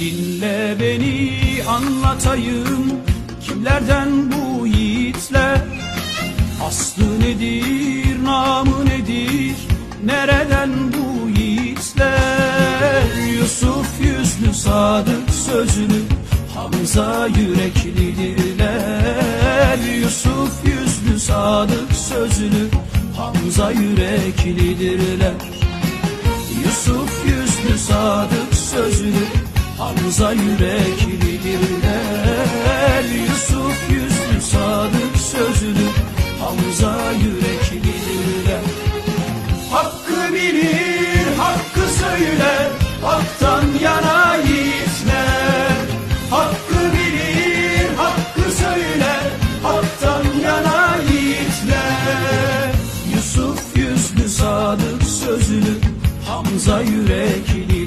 Dinle beni anlatayım Kimlerden bu yiğitler? Aslı nedir, namı nedir Nereden bu yiğitler? Yusuf yüzlü, sadık sözlü Hamza yüreklidirler. Yusuf yüzlü, sadık sözlü Hamza yüreklidirler. Yusuf yüzlü sadık sözlü Hamza yürekli dilber Yusuf yüzlü sadık sözlü. Hamza yürekli dilber Hakkı bilir hakkı söyler. Haktan yana yiğitler. Hakkı bilir hakkı söyler. Haktan yana yiğitler. Yusuf yüzlü sadık sözlü. Hamza yürekli